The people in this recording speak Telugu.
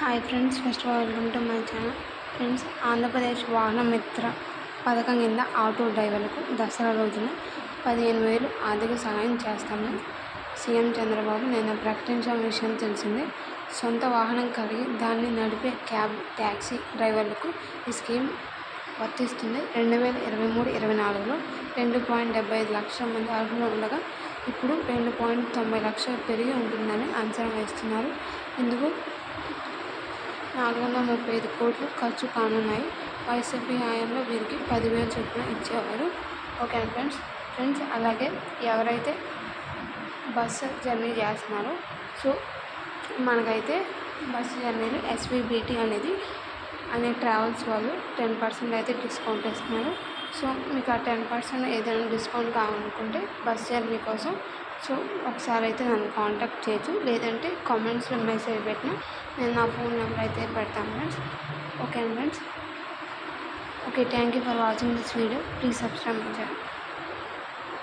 Hi friends first welcome to my channel friends Andhra Pradesh Vahana Mitra పథకం కింద ఆటో డ్రైవర్లకు దసరా రోజున పదిహేను వేలు ఆర్థిక సహాయం చేస్తామని సీఎం చంద్రబాబు నిన్న ప్రకటించిన విషయం తెలిసిందే. సొంత వాహనం కలిగి దాన్ని నడిపే క్యాబ్ ట్యాక్సీ డ్రైవర్లకు ఈ స్కీమ్ వర్తిస్తుంది. రెండు వేల ఇరవై మూడు ఇరవై నాలుగులో రెండు పాయింట్ డెబ్బై ఐదు లక్షల మంది అర్హులు ఉండగా ఇప్పుడు రెండు పాయింట్ తొంభై లక్షలు పెరిగి ఉంటుందని అంచనా వేస్తున్నారు. ఇందుకు నాలుగు వందల ముప్పై ఐదు కోట్లు ఖర్చు కానున్నాయి. వైసీపీ హయాంలో వీరికి పదివేల చొప్పున ఇచ్చేవారు. ఓకే ఫ్రెండ్స్ ఫ్రెండ్స్ అలాగే ఎవరైతే బస్సు జర్నీ చేస్తున్నారో సో మనకైతే బస్సు జర్నీలో ఎస్వీబీటీ అనేది అనే ట్రావెల్స్ వాళ్ళు టెన్ పర్సెంట్ అయితే డిస్కౌంట్ ఇస్తున్నారు. సో మీకు ఆ టెన్ పర్సెంట్ ఏదైనా డిస్కౌంట్ కావాలనుకుంటే బస్ జర్నీ కోసం సో ఒకసారి అయితే నన్ను కాంటాక్ట్ చేయొచ్చు. లేదంటే కామెంట్స్లో మెసేజ్ పెట్టిన నేను నా ఫోన్ నెంబర్ అయితే పెడతాను friends. Okay friends. Okay thank you for watching this video. Please subscribe my channel.